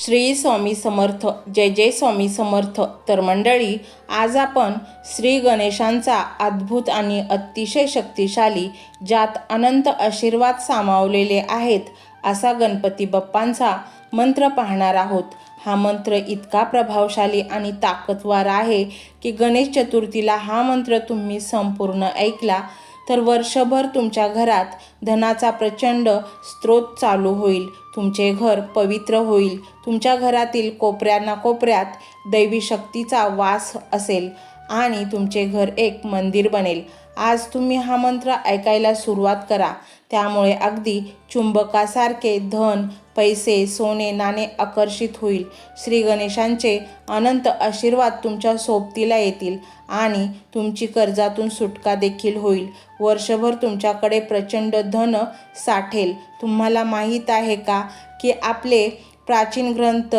श्री स्वामी समर्थ जय जय स्वामी समर्थ. तर मंडळी आज आपण श्री गणेशांचा अद्भुत आणि अतिशय शक्तिशाली ज्यात अनंत आशीर्वाद सामावलेले आहेत असा गणपती बाप्पांचा मंत्र पाहणार आहोत. हा मंत्र इतका प्रभावशाली आणि ताकदवार आहे की गणेश चतुर्थीला हा मंत्र तुम्ही संपूर्ण ऐकला तर वर्षभर तुमच्या घरात धनाचा प्रचंड स्रोत चालू होईल. तुमचे घर पवित्र होईल. तुमच्या घरातील कोपऱ्यांना कोपऱ्यात दैवी शक्तीचा वास असेल. आणि तुमचे घर एक मंदिर बनेल. आज तुम्ही हा मंत्र ऐकायला सुरुवात करा. त्यामुळे अगदी चुंबकासारखे धन पैसे सोने नाणे आकर्षित होईल. श्री गणेशांचे अनंत आशीर्वाद तुमच्या सोबतीला येतील आणि तुमची कर्जातून सुटका देखील होईल. वर्षभर तुमच्याकडे प्रचंड धन साठेल. तुम्हाला माहीत आहे का की आपले प्राचीन ग्रंथ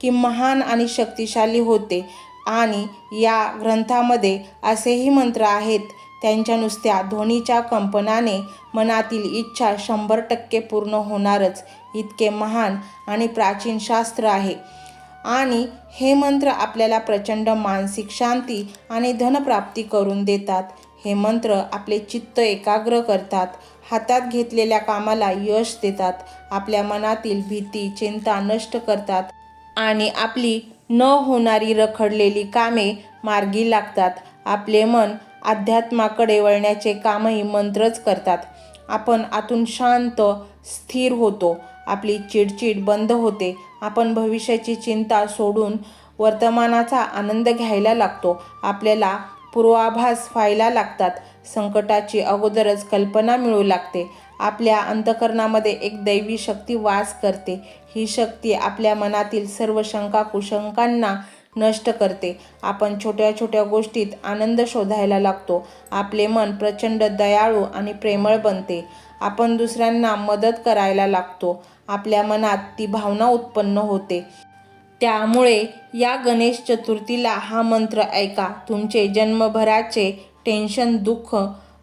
की महान आणि शक्तिशाली होते. आणि या ग्रंथामध्ये असेही मंत्र आहेत त्यांच्या नुसत्या ध्वनीच्या कंपनाने मनातील इच्छा शंभर टक्के पूर्ण होणारच इतके महान आणि प्राचीन शास्त्र आहे. आणि हे मंत्र आपल्याला प्रचंड मानसिक शांती आणि धनप्राप्ती करून देतात. हे मंत्र आपले चित्त एकाग्र करतात हातात घेतलेल्या कामाला यश देतात आपल्या मनातील भीती चिंता नष्ट करतात आणि आपली न होणारी रखडलेली कामे मार्गी लागतात. आपले मन अध्यात्माकडे वळण्याचे कामही मंत्रच करतात. आपण आतून शांत स्थिर होतो. आपली चिडचिड बंद होते. आपण भविष्याची चिंता सोडून वर्तमानाचा आनंद घ्यायला लागतो. आपल्याला पूर्वाभास व्हायला लागतात. संकटाची अगोदरच कल्पना मिळू लागते. आपल्या अंतकरणामध्ये एक दैवी शक्ती वास करते. ही शक्ती आपल्या मनातील सर्व शंका कुशंकांना नष्ट करते. आपण छोट्या छोट्या गोष्टीत आनंद शोधायला लागतो. आपले मन प्रचंड दयाळू आणि प्रेमळ बनते. आपण दुसऱ्यांना मदत करायला लागतो. आपल्या मनात ती भावना उत्पन्न होते. त्यामुळे या गणेश चतुर्थीला हा मंत्र ऐका. तुमचे जन्मभराचे टेन्शन दुःख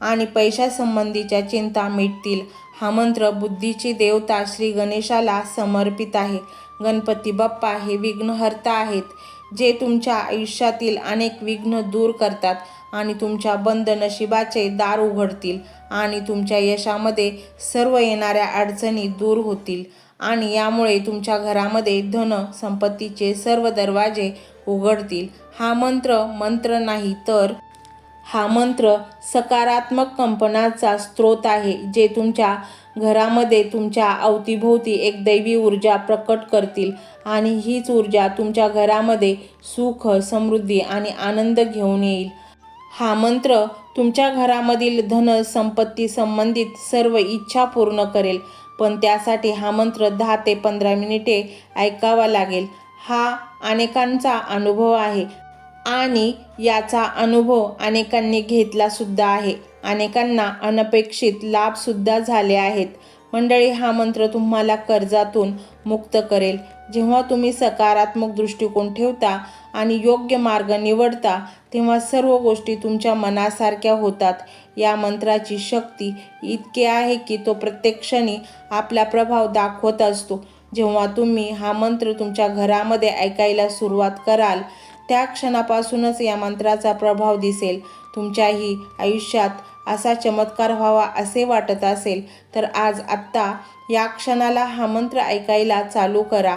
आणि पैशासंबंधीच्या चिंता मिटतील. हा मंत्र बुद्धीची देवता श्री गणेशाला समर्पित आहे. गणपती बाप्पा हे विघ्नहर्ता आहेत जे तुमच्या आयुष्यातील अनेक विघ्न दूर करतात आणि तुमच्या बंद नशिबाचे दार उघडतील आणि तुमच्या यशामध्ये सर्व येणाऱ्या अडचणी दूर होतील आणि यामुळे तुमच्या घरामध्ये धन संपत्तीचे सर्व दरवाजे उघडतील. हा मंत्र मंत्र नाही तर हा मंत्र सकारात्मक कंपनाचा स्रोत आहे जे तुमच्या घरामध्ये तुमच्या अवतीभोवती एक दैवी ऊर्जा प्रकट करतील आणि हीच ऊर्जा तुमच्या घरामध्ये सुख समृद्धी आणि आनंद घेऊन येईल. हा मंत्र तुमच्या घरामधील धन संपत्ती संबंधित सर्व इच्छा पूर्ण करेल पण त्यासाठी हा मंत्र दहा ते पंधरा मिनिटे ऐकावा लागेल. हा अनेकांचा अनुभव आहे. आणि याचा अनुभव अनेकांनी घेतलासुद्धा आहे. अनेकांना अनपेक्षित लाभसुद्धा झाले आहेत. मंडळी हा मंत्र तुम्हाला कर्जातून मुक्त करेल. जेव्हा तुम्ही सकारात्मक दृष्टिकोन ठेवता आणि योग्य मार्ग निवडता तेव्हा सर्व गोष्टी तुमच्या मनासारख्या होतात. या मंत्राची शक्ती इतकी आहे की तो प्रत्येक क्षणी आपला प्रभाव दाखवत असतो. जेव्हा तुम्ही हा मंत्र तुमच्या घरामध्ये ऐकायला सुरुवात कराल त्या क्षणापासूनच या मंत्राचा प्रभाव दिसेल. तुमच्याही आयुष्यात असा चमत्कार व्हावा असे वाटत असेल तर आज आत्ता या क्षणाला हा मंत्र ऐकायला चालू करा.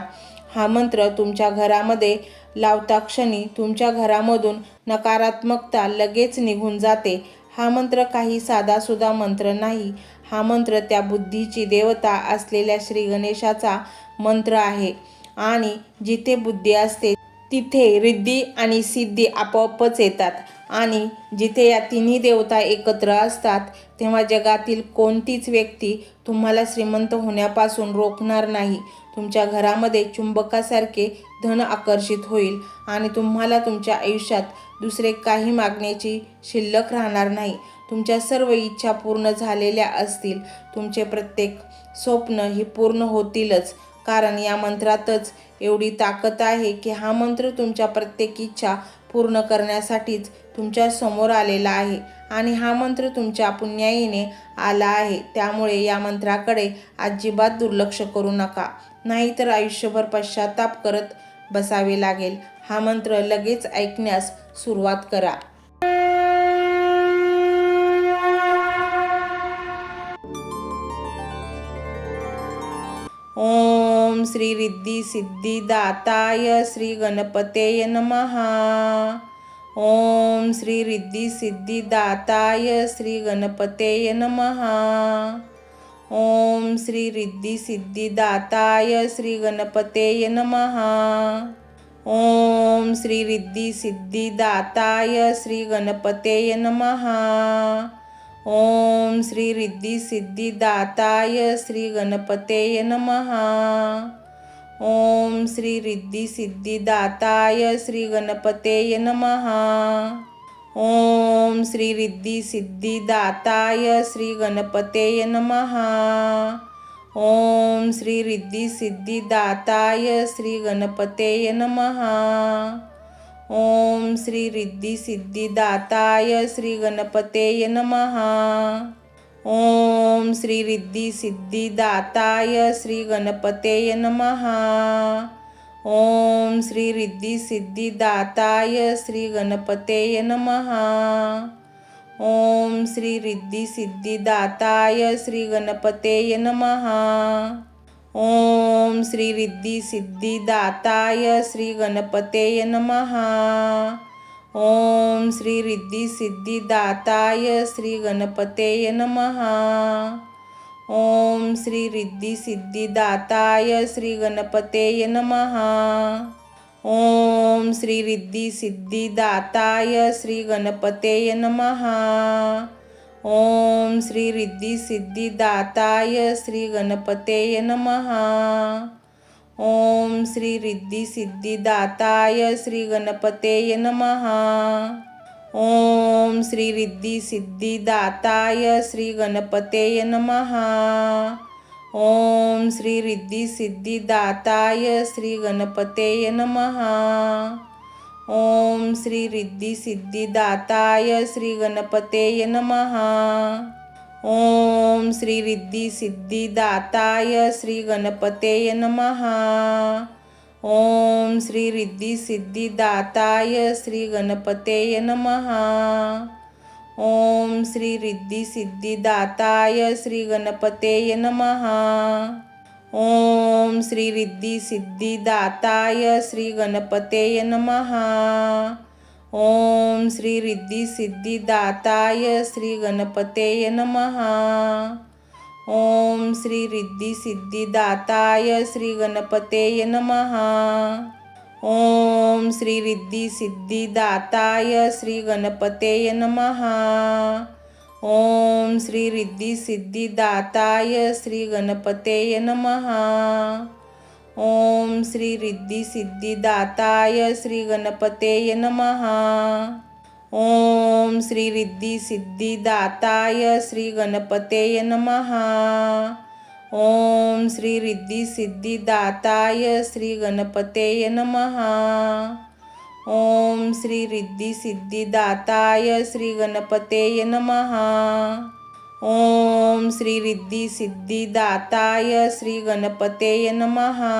हा मंत्र तुमच्या घरामध्ये लावता क्षणी तुमच्या घरामधून नकारात्मकता लगेच निघून जाते. हा मंत्र काही साधासुद्धा मंत्र नाही. हा मंत्र त्या बुद्धीची देवता असलेल्या श्री गणेशाचा मंत्र आहे. आणि जिथे बुद्धी असते तिथे रिद्धी आणि सिद्धी आपोआपच येतात. आणि जिथे या तिन्ही देवता एकत्र असतात तेव्हा जगातील कोणतीच व्यक्ती तुम्हाला श्रीमंत होण्यापासून रोखणार नाही. तुमच्या घरामध्ये चुंबकासारखे धन आकर्षित होईल आणि तुम्हाला तुमच्या आयुष्यात दुसरे काही मागण्याची शिल्लक राहणार नाही. तुमच्या सर्व इच्छा पूर्ण झालेल्या असतील. तुमचे प्रत्येक स्वप्न ही पूर्ण होतीलच. कारण या मंत्रातच एवढी ताकद आहे की हा मंत्र तुमच्या प्रत्येक इच्छा पूर्ण करण्यासाठीच तुमच्यासमोर आलेला आहे. आणि हा मंत्र तुमच्या पुण्याईने आला आहे. त्यामुळे या मंत्राकडे अजिबात दुर्लक्ष करू नका. नाहीतर आयुष्यभर पश्चाताप करत बसावे लागेल. हा मंत्र लगेच ऐकण्यास सुरुवात करा. ओम श्री रिद्धी श्री गणपतेय नमः। ओम श्री रिद्धी सिद्धिदाताय श्री गणपतेय नमः। ओम श्री रिद्धी सिद्धिदाताय श्री गणपतेय नमः। ओम श्री रिद्धी सिद्धिदाताय श्री गणपतेय नमः। ओम श्री रिद्धी सिद्धी दाताय श्री गणपतेय नमः. ओम श्री रिद्धी सिद्धी दाताय श्री गणपतेय नमः. ओम श्री रिद्धी सिद्धी दाताय श्री गणपतेय नम. ओम श्री रिद्धी सिद्धी दाताय श्री गणपतेय नमः. ओम श्री रिद्धी सिद्धिदाताय श्री गणपतेय नमहा ओम श्री रिद्धी सिद्धिदाताय श्री गणपतेय नमहा ओम श्री रिद्धी सिद्धिदाताय श्री गणपतेय नमहा ओम श्री रिद्धी सिद्धिदाताय श्री गणपतेय नमहा ओम श्री रिद्धी सिद्धिदाताय श्री गणपतेय नमहा ओम श्री रिद्धी सिद्धिदाताय श्री गणपतेय नमहा ओम श्री रिद्धी सिद्धिदाताय श्री गणपतेय नमहा ओम श्री रिद्धी सिद्धिदाताय श्री गणपतेय नमहा ओम श्री रिद्धी सिद्धी दाताय श्री गणपतेय नमहा ओम श्री रिद्धी सिद्धी दाताय श्री गणपतेय नमहा ओम श्री रिद्धी सिद्धी दाताय श्री गणपतेय नमहा ओम श्री रिद्धी सिद्धी दाताय श्री गणपतेय नमः. ओम श्री रिद्धी सिद्धिदाताय श्री गणपतेय नमः। ओम श्री रिद्धी सिद्धिदाताय श्री गणपतेय नमहा ओम श्री रिद्धी सिद्धिदाताय श्री गणपतेय नमः। ओम श्री रिद्धी सिद्धिदाताय श्री गणपतेय नमः। ओम श्री रिद्धी सिद्धी दाताय श्री गणपतेय नमहा ओम श्री रिद्धी सिद्धी दाताय श्री गणपतेय नमहा ओम श्री रिद्धी सिद्धी दाताय श्री गणपतेय नमहा ओम श्री रिद्धी सिद्धी दाताय श्री गणपतेय नमहा ओम श्री रिद्धी सिद्धिदाताय श्री गणपतेय नमः. ओम श्री रिद्धी सिद्धिदाताय श्री गणपतेय नम. ओम श्री रिद्धी सिद्धिदाताय श्री गणपतेय नम. ओम श्री रिद्धी सिद्धिदाताय श्री गणपतेय नमः. ओम श्री रिद्धी सिद्धिदाताय श्री गणपतेय नमहा ओम श्री रिद्धी सिद्धिदाताय श्री गणपतेय नमहा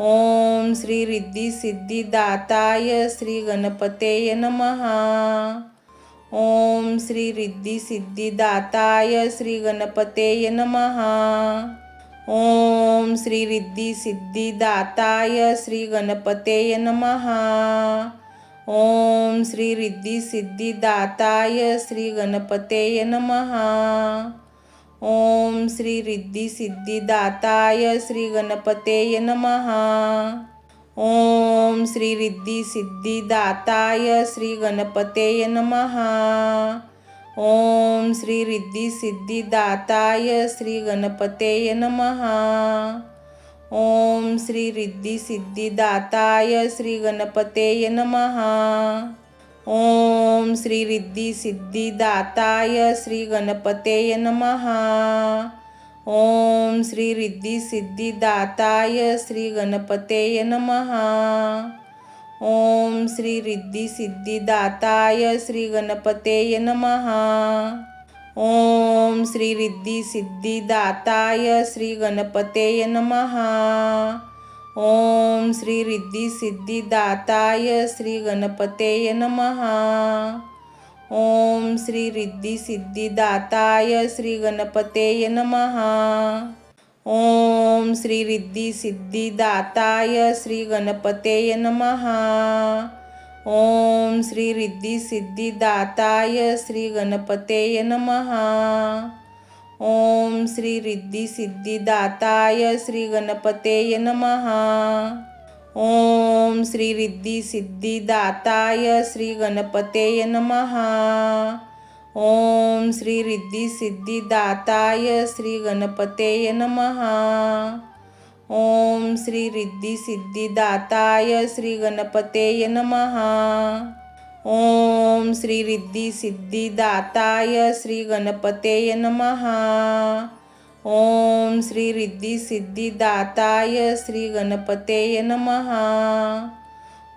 ओम श्री रिद्धी सिद्धिदाताय श्री गणपतेय नमहा ओम श्री रिद्धी सिद्धिदाताय श्री गणपतेय नमहा ओम श्री रिद्धी सिद्धी दाताय श्री गणपतेय नमहा ओम श्री रिद्धी सिद्धी दाताय श्री गणपतेय नमहा ओम श्री रिद्धी सिद्धी दाताय श्री गणपतेय नमहा ओम श्री रिद्धी सिद्धी दाताय श्री गणपतेय नमहा ओम श्री रिद्धी सिद्धी दाताय श्री गणपतेय नमः। ओम श्री रिद्धी सिद्धी दाताय श्री गणपतेय नमः। ओम श्री रिद्धी सिद्धी दाताय श्री गणपतेय नमः। ओम श्री रिद्धी सिद्धी दाताय श्री गणपतेय नमः। ओम श्री रिद्धी सिद्धिदाताय श्री गणपतेय नमहा ओम श्री रिद्धी सिद्धिदाताय श्री गणपतेय नमहा ओम श्री रिद्धी सिद्धिदाताय श्री गणपतेय नमहा ओम श्री रिद्धी सिद्धिदाताय श्री गणपतेय नमहा ओम श्री रिद्धी सिद्धिदाताय श्री गणपतेय नमहा ओम श्री रिद्धी सिद्धिदाताय श्री गणपतेय नमहा ओम श्री रिद्धी सिद्धिदाताय श्री गणपतेय नमहा ओम श्री रिद्धी सिद्धिदाताय श्री गणपतेय नमहा ओम श्री रिद्धी सिद्धिदाताय श्री गणपतेय नमहा ओम श्री रिद्धी सिद्धिदाताय श्री गणपतेय नमहा ओम श्री रिद्धी सिद्धिदाताय श्री गणपतेय नमहा ओम श्री रिद्धी सिद्धिदाताय श्री गणपतेय नमहा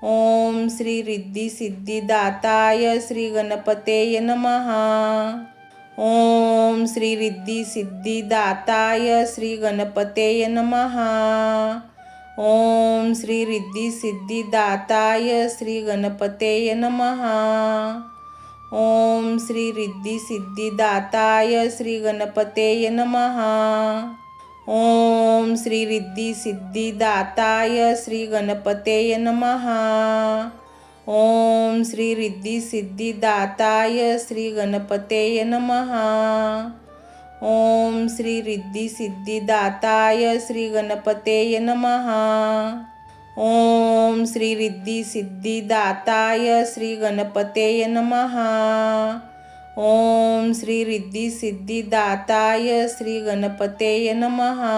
ओम श्री रिद्धी सिद्धिदाताय श्री गणपतेय नमः। ओम श्री रिद्धी सिद्धिदाताय श्री गणपतेय नमः। ओम श्री रिद्धी सिद्धिदाताय श्री गणपतेय नमः। ओम श्री रिद्धी सिद्धिदाताय श्री गणपतेय नमः। ओम श्री रिद्धी सिद्धिदाताय श्री गणपतेय नमहा ओम श्री रिद्धी सिद्धिदाताय श्री गणपतेय नमहा ओम श्री रिद्धी सिद्धिदाताय श्री गणपतेय नमहा ओम श्री रिद्धी सिद्धिदाताय श्री गणपतेय नमहा ओम श्री रिद्धी सिद्धिदाताय श्री गणपतेय नमहा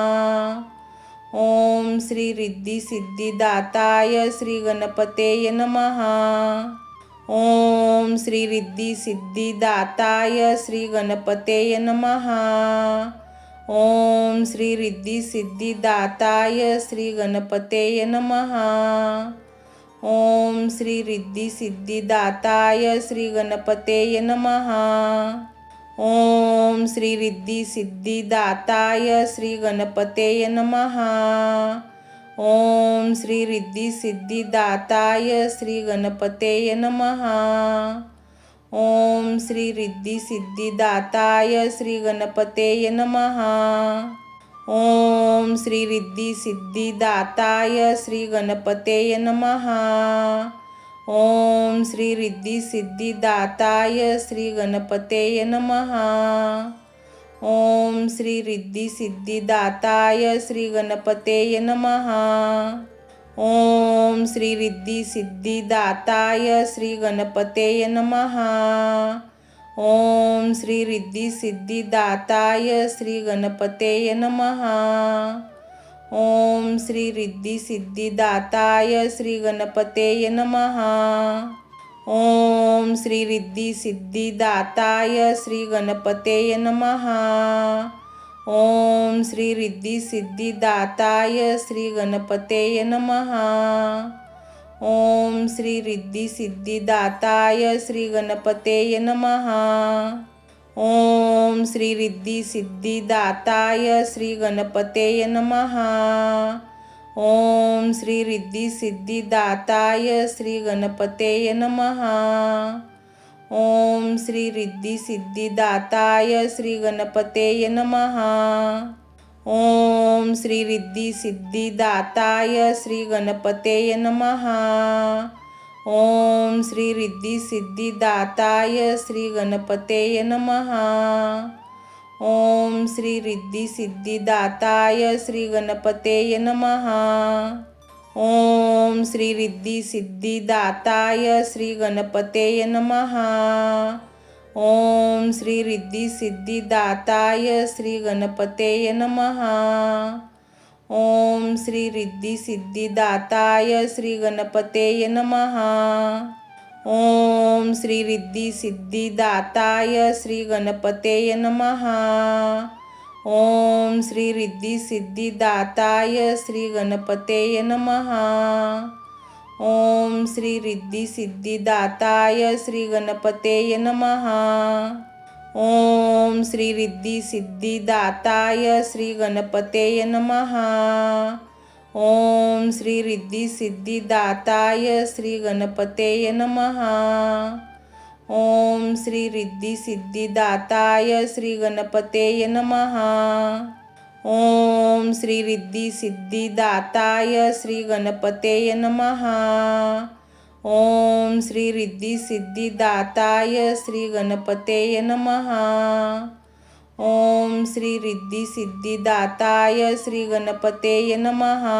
ओम श्री रिद्धी सिद्धिदाताय श्री गणपतेय नमहा ओम श्री रिद्धी सिद्धिदाताय श्री गणपतेय नमहा ओम श्री रिद्धी सिद्धिदाताय श्री गणपतेय नमहा ओम श्री रिद्धी सिद्धिदाताय श्री गणपतेय नमहा ओम श्री रिद्धी सिद्धिदाताय श्री गणपतेय नमहा ओम श्री रिद्धी सिद्धिदाताय श्री गणपतेय नमहा ओम श्री रिद्धी सिद्धिदाताय श्री गणपतेय नमहा ओम श्री रिद्धी सिद्धिदाताय श्री गणपतेय नमहा ओम श्री रिद्धी सिद्धिदाताय श्री गणपतेय नमहा ओम श्री रिद्धी सिद्धिदाताय श्री गणपतेय नमहा ओम श्री रिद्धी सिद्धिदाताय श्री गणपतेय नमहा ओम श्री रिद्धी सिद्धिदाताय श्री गणपतेय नमहा ओम श्री रिद्धी सिद्धिदाताय श्री गणपतेय नमहा ओम श्री रिद्धी सिद्धिदाताय श्री गणपतेय नमहा ओम श्री रिद्धी सिद्धिदाताय श्री गणपतेय नमहा ओम श्री रिद्धी सिद्धिदाताय श्री गणपतेय नमहा ओम श्री रिद्धी सिद्धिदाताय श्री गणपतेय नमहा ओम श्री रिद्धी सिद्धिदाताय श्री गणपतेय नमहा ओम श्री रिद्धी सिद्धिदाताय श्री गणपतेय नमहा ओम श्री रिद्धी सिद्धिदाताय श्री गणपतेय नमहा ओम श्री रिद्धी सिद्धिदाताय श्री गणपतेय नमहा ओम श्री रिद्धी सिद्धिदाताय श्री गणपतेय नमहा ओम श्री रिद्धी सिद्धिदाताय श्री गणपतेय नमहा ओम श्री रिद्धी सिद्धिदाताय श्री गणपतेय नमहा ओम श्री रिद्धी सिद्धिदाताय श्री गणपतेय नमहा ओम श्री रिद्धी सिद्धिदाताय श्री गणपतेय नमहा ओम श्री रिद्धी सिद्धिदाताय श्री गणपतेय नमः. ओम श्री रिद्धी सिद्धिदाताय श्री गणपतेय नमः. ओम श्री रिद्धी सिद्धिदाताय श्री गणपतेय नमहा ओम श्री रिद्धी सिद्धिदाताय श्री गणपतेय नमः. ओम श्री रिद्धी सिद्धिदाताय श्री गणपतेय नमः. ओम श्री रिद्धी सिद्धिदाताय श्री गणपतेय नमहा ओम श्री रिद्धी सिद्धिदाताय श्री गणपतेय नमहा ओम श्री रिद्धी सिद्धिदाताय श्री गणपतेय नमहा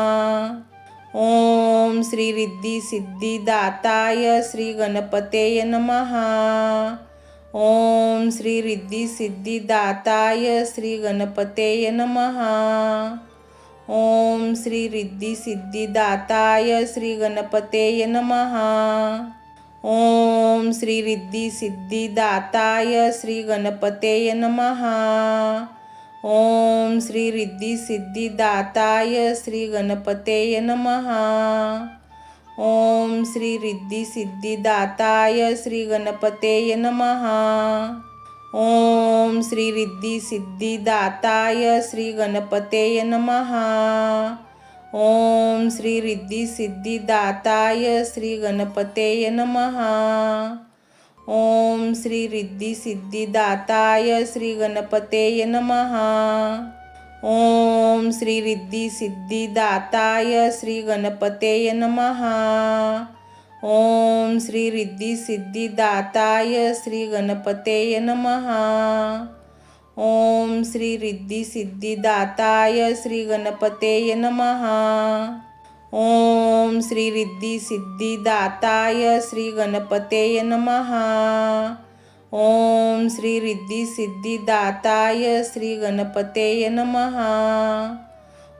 ओम श्री रिद्धी सिद्धिदाताय श्री गणपतेय नमहा ओम श्री रिद्धी सिद्धिदाताय श्री गणपतेय नमः. ओम श्री रिद्धी सिद्धिदाताय श्री गणपतेय नमहा ओम श्री रिद्धी सिद्धिदाताय श्री गणपतेय नमहा ओम श्री रिद्धी सिद्धिदाताय श्री गणपतेय नमः. ओम श्री रिद्धी सिद्धिदाताय श्री गणपतेय नमहा ओम श्री रिद्धी सिद्धिदाताय श्री गणपतेय नमहा ओम श्री रिद्धी सिद्धिदाताय श्री गणपतेय नमहा ओम श्री रिद्धी सिद्धिदाताय श्री गणपतेय नमहा ओम श्री रिद्धी सिद्धिदाताय श्री गणपतेय नमहा ओम श्री रिद्धी सिद्धिदाताय श्री गणपतेय नमहा ओम श्री रिद्धी सिद्धिदाताय श्री गणपतेय नमहा ओम श्री रिद्धी सिद्धिदाताय श्री गणपतेय नमहा ओम श्री रिद्धी सिद्धिदाताय श्री गणपतेय नमहा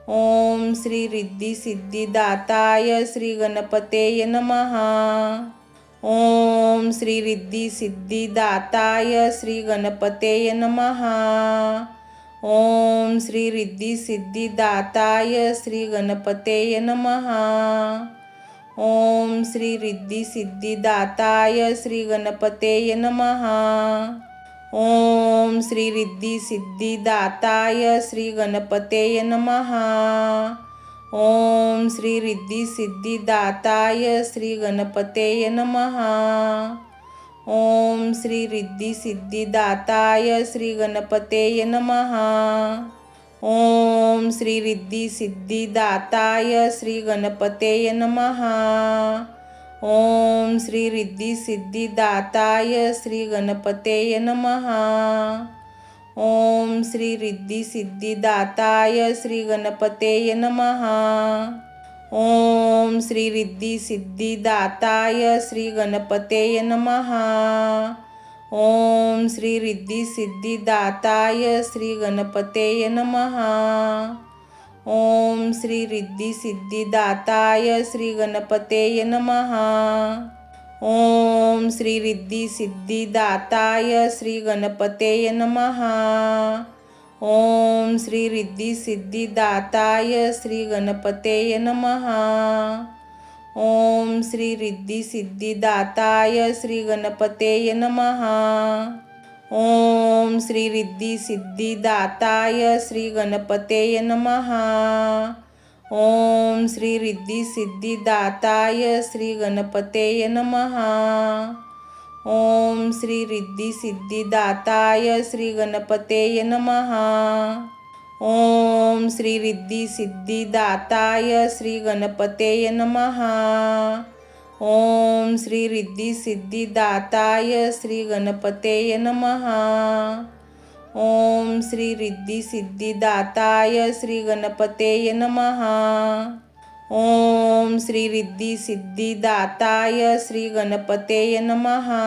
ओम श्री रिद्धी सिद्धिदाताय श्री गणपतेय नमः। ओम श्री रिद्धी सिद्धिदाताय श्री गणपतेय नमहा ओम श्री रिद्धी सिद्धिदाताय श्री गणपतेय नमः। ओम श्री रिद्धी सिद्धिदाताय श्री गणपतेय नमहा ओम श्री रिद्धी सिद्धिदाताय श्री गणपतेय नमहा ओम श्री रिद्धी सिद्धिदाताय श्री गणपतेय नमहा ओम श्री रिद्धी सिद्धिदाताय श्री गणपतेय नमहा ओम श्री रिद्धी सिद्धिदाताय श्री गणपतेय नमहा ओम श्री रिद्धी सिद्धिदाताय श्री गणपतेय नमहा ओम श्री रिद्धी सिद्धिदाताय श्री गणपतेय नमहा ओम श्री रिद्धी सिद्धिदाताय श्री गणपतेय नमहा ओम श्री रिद्धी सिद्धिदाताय श्री गणपतेय नमहा ओम श्री रिद्धी सिद्धिदाताय श्री गणपतेय नमहा ओम श्री रिद्धी सिद्धिदाताय श्री गणपतेय नमहा ओम श्री रिद्धी सिद्धिदाताय श्री गणपतेय नमहा ओम श्री रिद्धी सिद्धिदाताय श्री गणपतेय नमहा ओम श्री रिद्धी सिद्धिदाताय श्री गणपतेय नमहा ओम श्री रिद्धी सिद्धिदाताय श्री गणपतेय नमहा ओम श्री रिद्धी सिद्धिदाताय श्री गणपतेय नमः। ओम श्री रिद्धी सिद्धिदाताय श्री गणपतेय नमहा ओम श्री रिद्धी सिद्धिदाताय श्री गणपतेय नमहा ओम श्री रिद्धी सिद्धिदाताय श्री गणपतेय नमहा ओम श्री रिद्धी सिद्धिदाताय श्री गणपतेय नमहा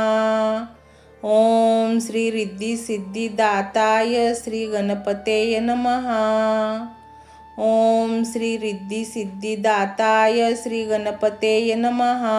ओम श्री रिद्धी सिद्धिदाताय श्री गणपतेय नमहा ओम श्री रिद्धी सिद्धिदाताय श्री गणपतेय नमहा